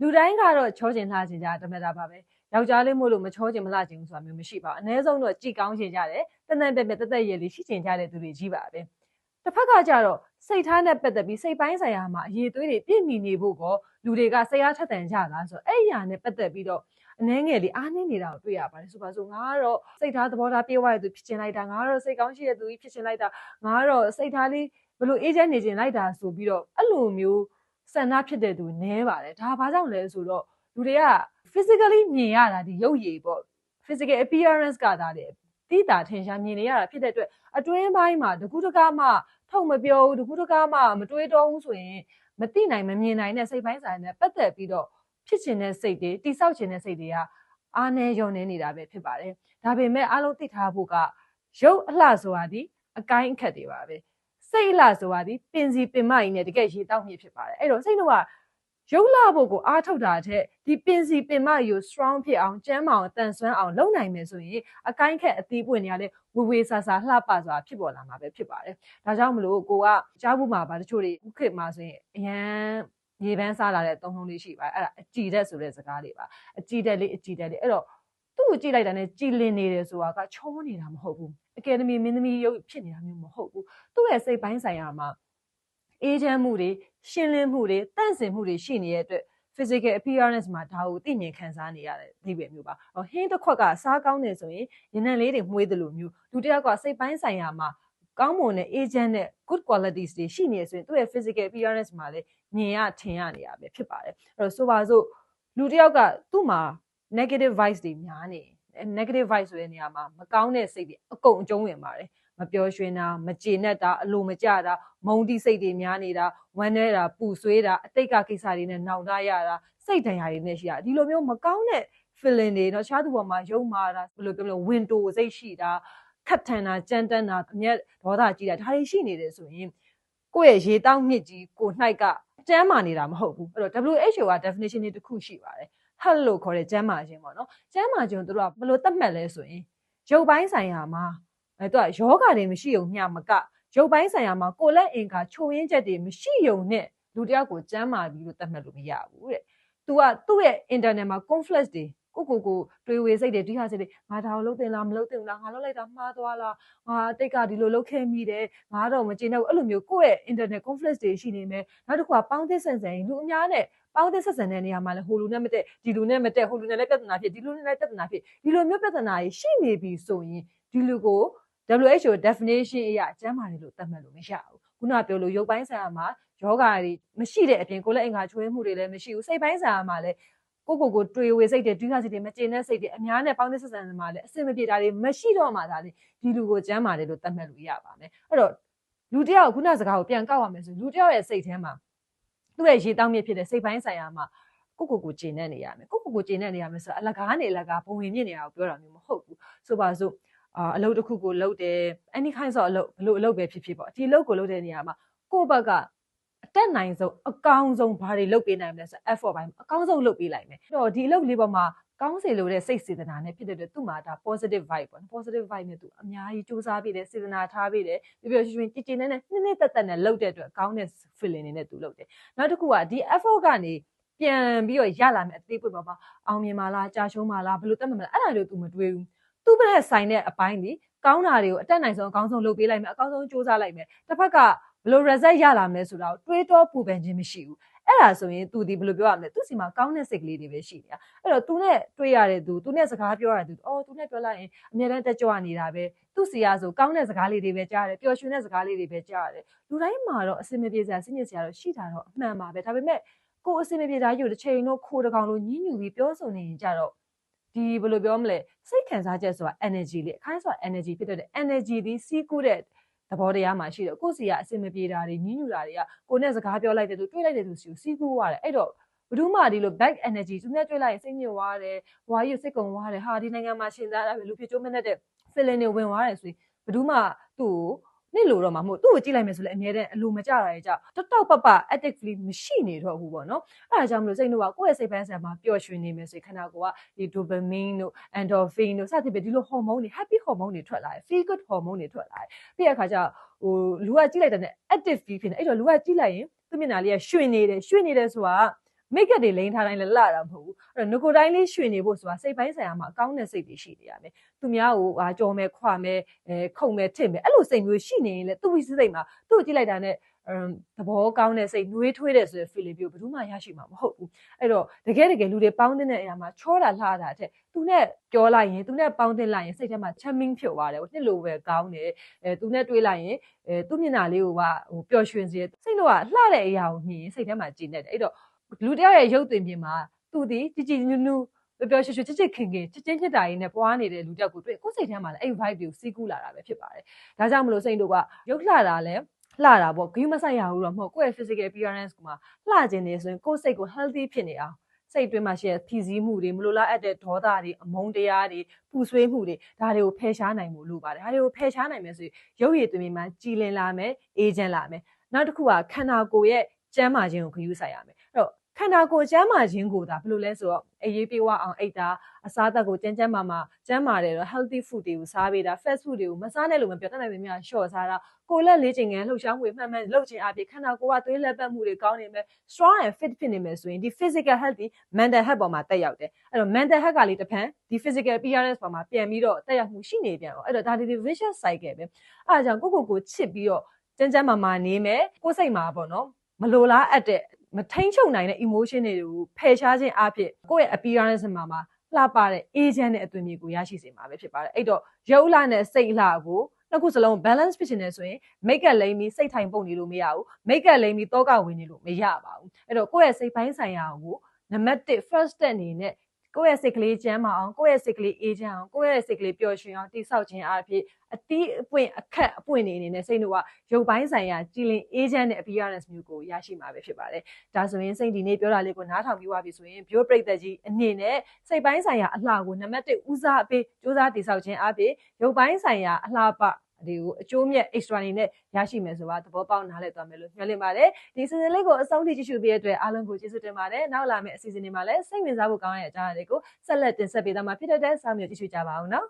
လူတိုင်းကတော့ချောကျင်လှကျင်ကြတမက်တာပါပဲယောက်ျားလေးမို့လို့မချောကျင်မလှကျင်ဘူးဆိုတာမျိုးမရှိပါဘူးအ ਨੇ ဆုံးတော့ကြည်ကောင်းကျင်ကြတယ်တန်တန်ပြက်ပြက်တက်တက်ရည်လေးရှိကျင်ကြတဲ့သူတွေကြီးပါပဲတစ်ဖက်ကကြတော့စိတ်ထားနဲ့ပတ်သက်ပြီးစိတ်ပိုင်းဆိုင်ရာမှာအရေးသွေးတွေပြည့်မီနေဖို့ကောလူတွေကစိတ်အားထက်သန်ကြလားဆိုတော့အဲ့ဒီဟာနဲ့ပတ်သက်ပြီးတော့အနှဲငယ်လေးအားနည်းနေတာကိုတွေ့ရပါတယ်ဆိုပါစို့ငါကတော့စိတ်ထားသဘောထားပြေဝရတဲ့သူဖြစ်ချင်လိုက်တာငါကတော့စိတ်ကောင်းရှိတဲ့သူကြီးဖြစ်ချင်လိုက်တာငါကတော့စိတ်ထားလေးဘလို့အေးချမ်းနေချင်လိုက်တာဆိုပြီးတော့အဲ့လိုမျိုး ဆန္ဒဖြစ်တဲ့သူနည်းပါတယ်ဒါဘာကြောင့်လဲဆိုတော့လူတွေက physically မြင်ရတာဒီရုပ်ရည်ပေါ့ physical appearance ကဒါလေတိတာထင်ရှားမြင်နေရတာဖြစ်တဲ့အတွက်အတွင်းပိုင်းမှာတကူတကားမှထုတ်မပြောဘူးတကူတကားမှမတွေးတော့ဘူးဆိုရင်မသိနိုင်မမြင်နိုင်တဲ့စိတ်ပိုင်းဆိုင်နဲ့ပတ်သက်ပြီးတော့ဖြစ်ချင်တဲ့စိတ်တွေတိဆောက်ချင်တဲ့စိတ်တွေကအားနည်းယုံနေနေတာပဲဖြစ်ပါတယ်ဒါပေမဲ့အားလုံးသိထားဖို့ကရုပ်အလှဆိုတာဒီအကိုင်းအခက်တွေပါပဲ စိတ်အလှဆိုတာဒီပင်စီပင်မကြီးနဲ့တကယ်ရေတောက်မြစ်ဖြစ်ပါတယ်အဲ့တော့စိတ်တော့ကရုပ်လှဖို့ကိုအားထုတ်တာတဲ့ဒီပင်စီပင်မကြီးကို strong ဖြစ်အောင်ကျန်းမာအောင်တန်ဆွမ်းအောင်လုပ်နိုင်မယ်ဆိုရင်အကိုင်းခက်အသီးပွင့်နေရတဲ့ဝေဝေဆာဆာလှပစွာဖြစ်ပေါ်လာမှာပဲဖြစ်ပါတယ်ဒါကြောင့်မလို့ကိုကကြားဘူးမှာပါတချို့တွေဥခေတ်မှာဆိုရင်အရန်ရေပန်းစားလာတဲ့သုံးလုံးလေးရှိပါတယ်အဲ့ဒါအကြည်တက်ဆိုတဲ့စကားလေးပါအကြည်တက်လေးအကြည်တက်လေးအဲ့တော့ သူ့ကိုကြည့်လိုက်တာနဲ့ကြည်လင်နေတယ်ဆိုတာကချောနေတာမဟုတ်ဘူးအကယ်ဒမီမင်းသမီးရုပ်ဖြစ်နေတာမျိုးမဟုတ်ဘူးသူ့ရဲ့စိတ်ပိုင်းဆိုင်ရာမှာအေးချမ်းမှုတွေရှင်းလင်းမှုတွေတန့်စင်မှုတွေရှိနေတဲ့အတွက် physical appearance မှာဒါကိုသိမြင်ခံစားနေရတဲ့ဒီပဲမျိုးပါ။ဟိန်းတစ်ခွက်ကစားကောင်းနေဆိုရင်ရင်နံလေးတွေမှုေးတယ်လို့မျိုးလူတစ်ယောက်ကစိတ်ပိုင်းဆိုင်ရာမှာကောင်းမွန်တဲ့ agent နဲ့ good qualities တွေရှိနေဆိုရင်သူ့ရဲ့ physical appearance မှာလည်းမြင်ရထင်ရနေရပဲဖြစ်ပါတယ်။အဲ့တော့ဆိုပါစို့လူတစ်ယောက်ကသူ့မှာ negative vibes တွေများနေ negative vibes ဆိုတဲ့နေရာမှာမကောင်းတဲ့စိတ်တွေအကုန်အကျုံးဝင်ပါတယ်မပျော်ရွှင်တာမကျေနပ်တာအလိုမကျတာမုန်းတိစိတ်တွေများနေတာဝမ်းနေတာပူဆွေးတာအတိတ်ကကိစ္စတွေနဲ့နှောင်တရတာစိတ်ဒဏ်ရာတွေနဲ့ရှိတာဒီလိုမျိုးမကောင်းတဲ့ feeling တွေเนาะရှားသူပေါ်မှာယုံမာတာဘယ်လိုပြောမလဲ window စိတ်ရှိတာခတ်ထန်တာကြမ်းတမ်းတာအမျက်ဒေါသကြီးတာဒါတွေရှိနေတယ်ဆိုရင်ကိုယ့်ရဲ့ရေတောင်းမြစ်ကြီးကိုနှိုက်ကကျမ်းမာနေတာမဟုတ်ဘူးအဲ့တော့ WHO က definition တွေတစ်ခုရှိပါတယ် health လို့ခေါ်တဲ့ကျန်းမာခြင်းပေါ့နော်ကျန်းမာခြင်းတို့ကဘယ်လိုသတ်မှတ်လဲဆိုရင်ရုပ်ပိုင်းဆိုင်ရာမှာအဲသူကယောဂတွေမရှိုံမျှမကရုပ်ပိုင်းဆိုင်ရာမှာကိုလက်အင်္ကာချိုရင်းချက်တွေမရှိုံနဲ့လူတယောက်ကိုကျန်းမာပြီလို့သတ်မှတ်လို့မရဘူးတဲ့။ तू ကသူ့ရဲ့ internet မှာ conflict တွေ ကိုကိုကိုတွေးဝေစိတ်တွေဒီဟာစိတ်တွေငါဒါကိုလုပ်တင်လားမလုပ်တင်ဘူးလားငါလုပ်လိုက်တာမှားသွားလားငါတိတ်ကဒီလိုလုပ်ခဲ့မိတယ်ငါတော့မကျေနပ်ဘူးအဲ့လိုမျိုးကိုယ့်ရဲ့ internet conflict တွေရှိနေမယ်နောက်တစ်ခုကပေါင်းသစ်ဆန်ဆန်လူအများနဲ့ပေါင်းသစ်ဆက်ဆံတဲ့နေရာမှာလည်းဟိုလူနဲ့မတက်ဒီလူနဲ့မတက်ဟိုလူနဲ့လည်းပြဿနာဖြစ်ဒီလူနဲ့လည်းပြဿနာဖြစ်ဒီလိုမျိုးပြဿနာကြီးရှိနေပြီဆိုရင်ဒီလူကို WHO definition အရအကျမ်းမာတယ်လို့သတ်မှတ်လို့မရဘူးခုနပြောလို့ရုပ်ပိုင်းဆိုင်ရာမှာယောဂါတွေမရှိတဲ့အပြင်ကိုယ်လက်အင်္ဂါချွေးမှုတွေလည်းမရှိဘူးစိတ်ပိုင်းဆိုင်ရာမှာလည်း ကိုကိုကိုတွေးဝေစိတ်တွေဒုက္ခစိတ်တွေမကျေနပ်စိတ်တွေအများနဲ့ပေါင်းသစ်ဆက်ဆံမှာလည်းအဆင်မပြေတာတွေမရှိတော့မှဒါလေဒီလူကိုကျမ်းမာတယ်လို့သတ်မှတ်လို့ရပါမယ်အဲ့တော့လူတယောက်ခုနစကားကိုပြန်ကောက်ရမယ်ဆိုလူတယောက်ရဲ့စိတ်ထဲမှာသူ့ရဲ့ရေတောင်းမြစ်ဖြစ်တဲ့စိတ်ပိုင်းဆိုင်ရာမှာကိုကိုကိုကျင်နေနေရမယ်ကိုကိုကိုကျင်နေနေရမယ်ဆိုတော့အလကားနေအလကားဘုံဝင်မြင့်နေတာကိုပြောတာမျိုးမဟုတ်ဘူးဆိုပါစို့အာအလုပ်တစ်ခုကိုလုပ်တယ် any kind of အလုပ်ဘလို့အလုပ်ပဲဖြစ်ဖြစ်ပေါ့ဒီအလုပ်ကိုလုပ်တဲ့နေရာမှာကိုယ့်ဘက်ကအ တက်နိုင်ဆုံးအကောင်းဆုံးဘာတွေလုပ်ပေးနိုင်မလဲဆို effort ပိုင်းအကောင်းဆုံးလုပ်ပေးလိုက်မယ်အဲ့တော့ဒီအလုပ်လေးပေါ်မှာကောင်းစေလို့တဲ့စိတ်စေတနာနဲ့ဖြစ်တဲ့အတွက်သူ့မှာဒါ positive vibe ပေါ့နော် positive vibe နဲ့သူအများကြီးစူးစမ်းပေးတယ်စေတနာထားပေးတယ်ပြပြရွှင်ရွှင်ကြည်ကြည်နဲ့နဲ့နှစ်နှစ်သက်သက်နဲ့လုပ်တဲ့အတွက်ကောင်းတဲ့ feeling တွေနဲ့သူလုပ်တယ်နောက်တစ်ခုကဒီ effort ကနေပြန်ပြီးတော့ရလာမယ်အသေးပွင့်ပါပါအောင်မြင်ပါလားကြာရှုံးပါလားဘယ်လိုတတ်မှတ်မလဲအဲ့ဒါတွေ तू မတွေးဘူးသူ့ဘက်ဆိုင်တဲ့အပိုင်းဒီကောင်းတာတွေကိုအတက်နိုင်ဆုံးအကောင်းဆုံးလုပ်ပေးလိုက်မယ်အကောင်းဆုံးစူးစမ်းလိုက်မယ်တစ်ဖက်က ဘယ်လို result ရလာမလဲဆိုတာကိုတွေးတောပူပန်ခြင်းမရှိဘူးအဲ့ဒါဆိုရင် तू ဒီဘယ်လိုပြောရမလဲသူစီမှာကောင်းတဲ့စိတ်ကလေးတွေပဲရှိနေတာအဲ့တော့ तू နဲ့တွေးရတဲ့သူ तू နဲ့စကားပြောရတဲ့သူအော် तू နဲ့ပြောလိုက်ရင်အများတန်းတက်ကြွနေတာပဲသူစီရဆိုကောင်းတဲ့စကားလေးတွေပဲကြားရတယ်ပျော်ရွှင်တဲ့စကားလေးတွေပဲကြားရတယ်လူတိုင်းမှာတော့အစင်မပြေစရာစိညစ်စရာတော့ရှိတာတော့အမှန်ပါပဲဒါပေမဲ့ကိုယ်အစင်မပြေတာယူတစ်ချိန်တော့ခိုးတကောင်လို့ညှဉ်းညူပြီးပြောဆိုနေရင်ကြတော့ဒီဘယ်လိုပြောမလဲစိတ်ခံစားချက်ဆိုတာ energy လေအခါဆိုတာ energy ဖြစ်တဲ့ energy ဒီစီးကူးတဲ့ သဘောတရားမှာရှိတယ်ကိုယ့်စီကအစင်မပြေတာတွေညှဉ်းညူတာတွေကကိုနဲ့စကားပြောလိုက်တဲ့သူတွေးလိုက်တဲ့သူစီကိုစီးကူးရတယ်အဲ့တော့ဘယ်သူမှဒီလို back energy သူနဲ့တွေ့လိုက်ရင်စိတ်ညစ်သွားတယ်။ဘွားကြီးစိတ်ကုံသွားတယ်။ဟာဒီနိုင်ငံမှာရှင်သားတာပဲလူဖြစ်ကျိုးမနဲ့တဲ့ feeling တွေဝင်သွားတယ်ဆိုရင်ဘယ်သူမှသူ့ကို နှစ်လို့တော့မှမဟုတ်သူ့ကိုကြည့်လိုက်မယ်ဆိုလည်းအများတဲ့အလိုမကြတာရဲ့ကြောင့်တောက်တောက်ပပ actively မရှိနေတော့ဘူးပေါ့နော်အဲဒါကြောင့်မလို့စိတ်နှုတ်ကကိုယ့်ရဲ့စိတ်ပန်းဆံမှာပျော်ရွှင်နေမယ်ဆိုရင်ခန္ဓာကိုယ်ကဒီ dopamine တို့ endorphin တို့စသဖြင့်ဒီလို hormone တွေ happy hormone တွေထွက်လာတယ် feel good hormone တွေထွက်လာတယ်ပြီးရခါကျဟိုလူကကြည့်လိုက်တဲ့ active feel ဖြစ်နေအဲ့တော့လူကကြည့်လိုက်ရင်သူ့မျက်နှာလေးကရွှင်နေတယ်ရွှင်နေတယ်ဆိုတာ မိတ်ကပ်တွေလိန်ထားတိုင်းလည်းလှတာမဟုတ်ဘူးအဲ့တော့ငကိုတိုင်းလေးရွှင်နေဖို့ဆိုတာစိတ်ပိုင်းဆိုင်ရာမှာအကောင်းတဲ့စိတ်တွေရှိနေရမယ်သူများကိုဟာကြော်မယ်ခွာမယ်အဲခုံမယ်ထစ်မယ်အဲ့လိုစိတ်မျိုးရှိနေရင်လေသူ့ဝိစိတ်မှာသူ့ကိုကြည့်လိုက်တာနဲ့အမ်သဘောကောင်းတဲ့စိတ်နှွေးထွေးတဲ့ဆိုတဲ့ feeling မျိုးဘယ်သူမှရရှိမှာမဟုတ်ဘူးအဲ့တော့တကယ်တကယ်လူတွေပေါင်းတဲ့အရာမှာချောတာလှတာတဲ့သူနဲ့ပြောလိုက်ရင်သူနဲ့ပေါင်းတဲ့လိုက်ရင်စိတ်ထဲမှာချမ်းမင်းဖြစ်သွားတယ်ဟိုနှစ်လိုပဲကောင်းတယ်အဲသူနဲ့တွေးလိုက်ရင်အဲသူ့မျက်နှာလေးကိုကဟိုပျော်ရွှင်စေစိတ်လို့ကလှတဲ့အရာကိုမြင်ရင်စိတ်ထဲမှာကြည်နေတယ်အဲ့တော့ လူတယောက်ရဲ့ရုပ်သွင်ပြင်မှာသူဒီကြည်ကြည်နူးနူးပျော်ပျော်ရွှင်ရွှင်ချစ်ချစ်ခင်ခင်ချစ်ချင်းချစ်တာရင်းနဲ့ပွားနေတဲ့လူတယောက်ကိုတွေ့ကိုယ်စိတ်ထဲမှာလည်းအဲ့ vibe ကိုစီးကူးလာတာပဲဖြစ်ပါတယ်ဒါကြောင့်မလို့စိတ်တို့ကရုပ်လှတာလည်းလှတာပေါ့ဂိမ်းမဆိုင်ရဘူးတော့မဟုတ်ကိုယ့်ရဲ့ physical appearance ကမှလှခြင်းနေဆိုရင်ကိုယ့်စိတ်ကို healthy ဖြစ်နေအောင်စိတ်အတွင်းမှာရှိတဲ့ဖြီးစည်းမှုတွေမလိုလားအပ်တဲ့ဒေါသတွေအမုန်းတရားတွေပူဆွေးမှုတွေဒါတွေကိုဖယ်ရှားနိုင်မှုလိုပါတယ်ဒါတွေကိုဖယ်ရှားနိုင်မယ်ဆိုရင်ရုပ်ရည်သွင်မှာကြည်လင်လာမယ်အေးချမ်းလာမယ်နောက်တစ်ခုကခန္ဓာကိုယ်ရဲ့ ကျန်းမာခြင်းကိုဂရုစိုက်ရမယ်အဲ့တော့ခန္ဓာကိုယ်ကျန်းမာခြင်းကိုဒါဘယ်လိုလဲဆိုတော့အရေးပြေဝအောင်အိတ်တာအစားအသောက်ကိုကျန်းကျန်းမာမာကျန်းမာတယ်တော့ healthy food တွေကိုစားပေးတာ fast food တွေကိုမစားနဲ့လို့မပြောတတ်နိုင်ပေမဲ့ရှော့စားတာကိုယ်လက်လေးချိန်ငယ်လှုပ်ရှားမှုတွေမှန်မှန်လှုပ်ခြင်းအပြင်ခန္ဓာကိုယ်ကသွေးလက်ပတ်မှုတွေကောင်းနေမယ် strong and fit ဖြစ်နေမယ်ဆိုရင်ဒီ physical health ဒီ mental health ပေါ်မှာတက်ရောက်တယ်အဲ့တော့ mental health ကလေးတစ်ဖန်ဒီ physical appearance ပေါ်မှာပြန်ပြီးတော့တက်ရောက်မှုရှိနေပြန်တော့အဲ့တော့ဒါဒီ vicious cycle ပဲအဲ့ဒါကြောင့်ကိုကိုကိုချစ်ပြီးတော့ကျန်းကျန်းမာမာနေမယ်ကိုယ်စိတ်မှာပေါ့နော် မလိုလားအပ်တဲ့မထိန်ချုပ်နိုင်တဲ့ emotion တွေကိုဖယ်ရှားခြင်းအဖြစ်ကိုယ့်ရဲ့ appearance မှာမှာလှပတဲ့ agent နဲ့အသွင်မျိုးကိုရရှိစေမှာပဲဖြစ်ပါတယ်အဲ့တော့ရုပ်လှနဲ့စိတ်လှကိုနှစ်ခုစလုံး balance ဖြစ်နေဆိုရင် make up လိမ့်ပြီးစိတ်ထိုင်ပုတ်နေလို့မရဘူး make up လိမ့်ပြီးတောကဝင်နေလို့မရပါဘူးအဲ့တော့ကိုယ့်ရဲ့စိတ်ပိုင်းဆိုင်ရာကိုနံပါတ်1 first step အနေနဲ့ ကိုယ့်ရဲ့စိတ်ကလေးကျန်းမာအောင်ကိုယ့်ရဲ့စိတ်ကလေးအေးချမ်းအောင်ကိုယ့်ရဲ့စိတ်ကလေးပျော်ရွှင်အောင်တိဆောက်ခြင်းအဖြစ်အတီးအပွင့်အခက်အပွင့်နေအနေနဲ့စိတ်တို့ကရုပ်ပိုင်းဆိုင်ရာကြည်လင်အေးချမ်းတဲ့ appearance မျိုးကိုရရှိမှာပဲဖြစ်ပါတယ်။ဒါဆိုရင်စိတ်ဒီနေ့ပြောတာလေးကိုနားထောင်ပြီးသွားပြီဆိုရင် bio ပရိသတ်ကြီးအနေနဲ့စိတ်ပိုင်းဆိုင်ရာအလှကိုနံပါတ်1ဦးစားအပေးစူးစမ်းတိဆောက်ခြင်းအဖြစ်ရုပ်ပိုင်းဆိုင်ရာအလှပ ဒီကိုအကျိုးမြတ် extra အနေနဲ့ရရှိမယ်ဆိုတာသဘောပေါက်နားလည်သွားမယ်လို့မျှော်လင့်ပါတယ်ဒီ season လေးကိုအဆုံးထိကြည့်ရှုပေးတဲ့အတွက်အားလုံးကိုကျေးဇူးတင်ပါတယ်နောက်လာမယ့်အစီအစဉ်တွေမှာလည်းစိတ်ဝင်စားဖို့ကောင်းတဲ့အကြောင်းအရာတွေကိုဆက်လက်တင်ဆက်ပေးသွားမှာဖြစ်တဲ့အတွက်စောင့်မျှော်ကြည့်ရှုကြပါဦးနော်